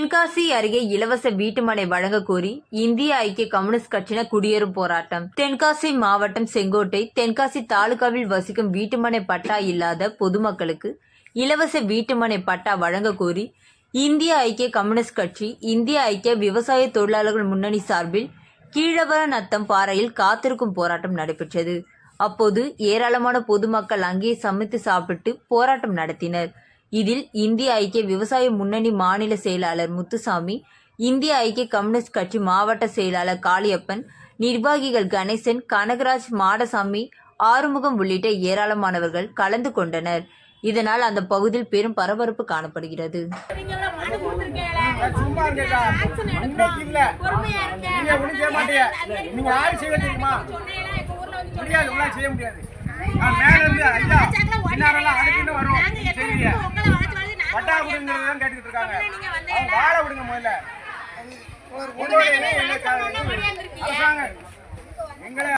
தென்காசி அருகே இலவச வீட்டுமனை வழங்க கோரி இந்திய ஐக்கிய கம்யூனிஸ்ட் கட்சியின குடியேறும் போராட்டம். தென்காசி மாவட்டம் செங்கோட்டை தென்காசி தாலுகாவில் வசிக்கும் வீட்டுமனை பட்டா இல்லாத பொதுமக்களுக்கு இலவச வீட்டுமனை பட்டா வழங்க கோரி இந்திய ஐக்கிய கம்யூனிஸ்ட் கட்சி இந்திய ஐக்கிய விவசாய தொழிலாளர்கள் முன்னணி சார்பில் கீழவர நத்தம் பாறையில் காத்திருக்கும் போராட்டம் நடைபெற்றது. அப்போது ஏராளமான பொதுமக்கள் அங்கே சமைத்து சாப்பிட்டு போராட்டம் நடத்தினர். இதில் இந்திய ஐக்கிய விவசாய முன்னணி மாநில செயலாளர் முத்துசாமி இந்திய ஐக்கிய கம்யூனிஸ்ட் கட்சி மாவட்ட செயலாளர் காளியப்பன் நிர்வாகிகள் கணேசன் கனகராஜ் மாடசாமி ஆறுமுகம் உள்ளிட்ட ஏராளமானவர்கள் கலந்து கொண்டனர். இதனால் அந்த பகுதியில் பெரும் பரபரப்பு காணப்படுகிறது. முடியாது தான் கேட்டுக்கிட்டு இருக்காங்க? அவங்க வாழ விடுங்க முதல்ல. அரசாங்கம் எங்களை